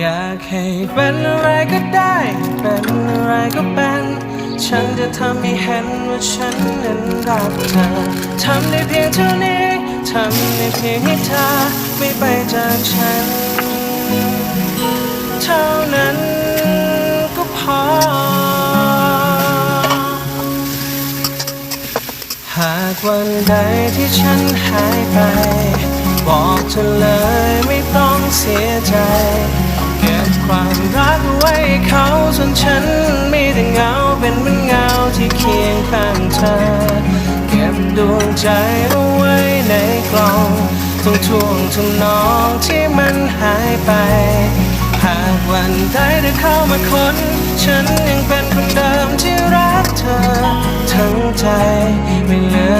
อยากให้เป็นอะไรก็ได้ เป็นอะไรก็เป็น ฉันจะทำให้เห็นว่าฉันนั้นรักเธอทำได้เพียงเท่านี้ทำได้เพียงให้เธอไม่ไปจากฉัน เท่านั้นก็พอ หากวันใดที่ฉันหายไป บอกเธอเลยไม่ต้องเสียใจ ส่วนฉันมีแต่เงาเป็นเหมือนเงาที่เคียงข้างเธอ เก็บดวงใจเอาไว้ในกล่องทุกท่วงทุกนองที่มันหายไป หากวันใดเธอเข้ามาค้น ฉันยังเป็นคนเดิมที่รักเธอ ทั้งใจไม่เหลือ